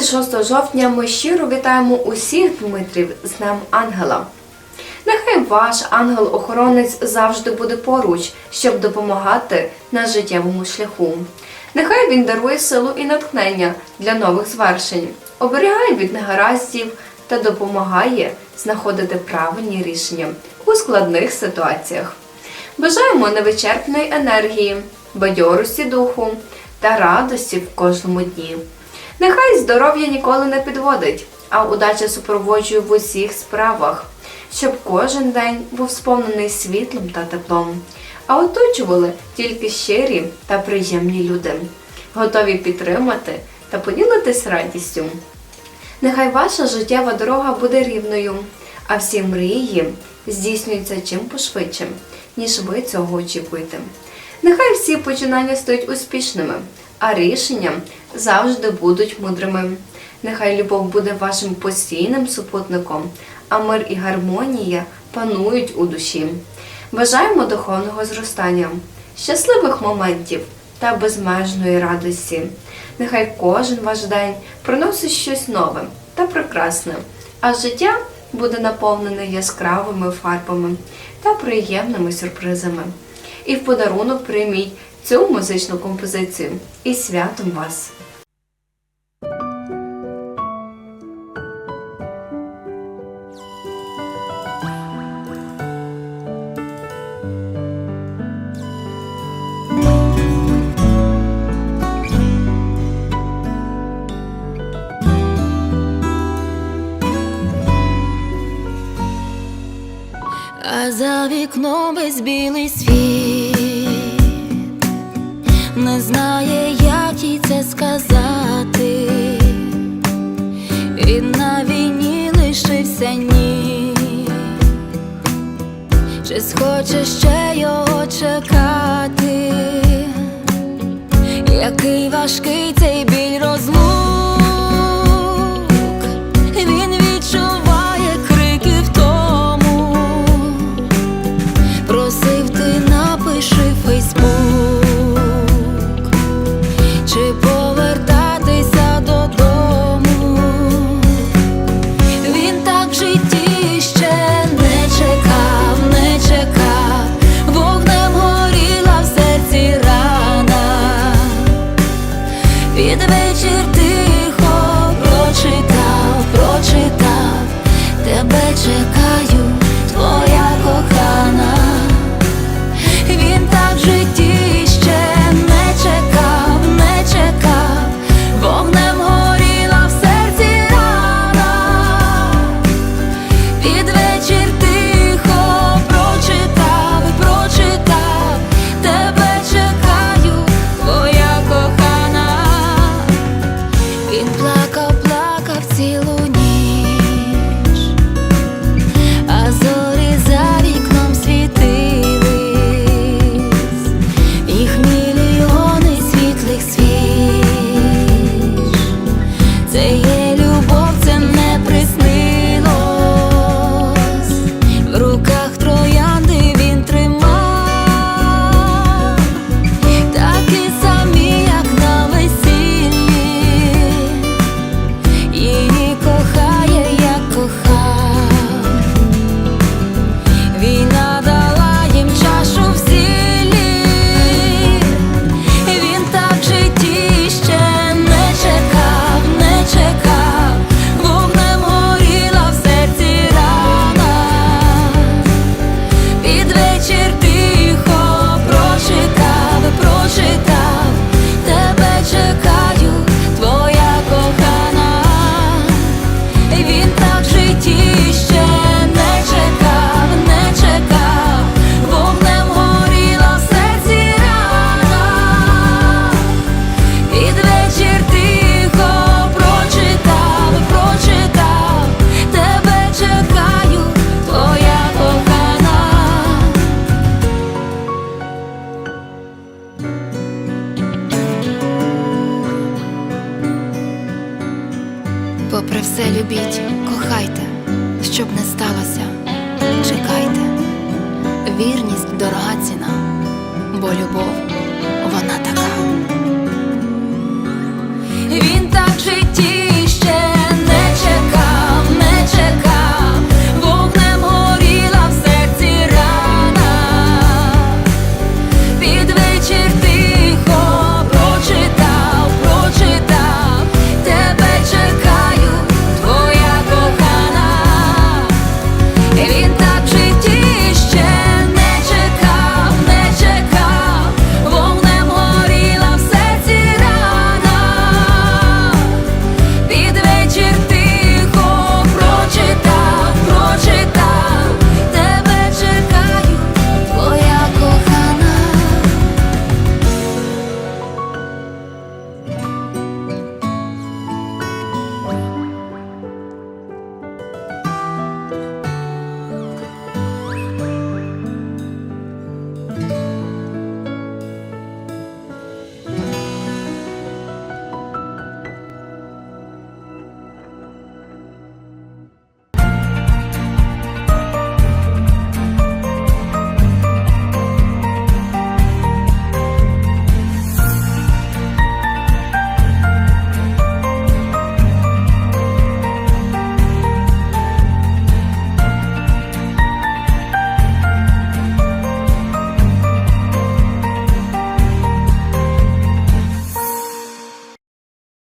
26 жовтня ми щиро вітаємо усіх Дмитрів з Днем Ангела. Нехай ваш ангел-охоронець завжди буде поруч, щоб допомагати на життєвому шляху. Нехай він дарує силу і натхнення для нових звершень, оберігає від негараздів та допомагає знаходити правильні рішення у складних ситуаціях. Бажаємо невичерпної енергії, бадьорості духу та радості в кожному дні. Нехай здоров'я ніколи не підводить, а удача супроводжує в усіх справах, щоб кожен день був сповнений світлом та теплом, а оточували тільки щирі та приємні люди, готові підтримати та поділитись радістю. Нехай ваша життєва дорога буде рівною, а всі мрії здійснюються чим пошвидше, ніж ви цього очікуєте. Нехай всі починання стають успішними, а рішення завжди будуть мудрими. Нехай любов буде вашим постійним супутником, а мир і гармонія панують у душі. Бажаємо духовного зростання, щасливих моментів та безмежної радості. Нехай кожен ваш день приносить щось нове та прекрасне, а життя буде наповнене яскравими фарбами та приємними сюрпризами. І в подарунок прийміть цю музичну композицію і святом вас! А за вікном весь білий світ не знає, як їй це сказати. Він на війні лишився ні. Чи схоче ще його чекати? Який важкий 一 Попри все любіть, кохайте, щоб не сталося, чекайте. Вірність дорога ціна, бо любов вона така.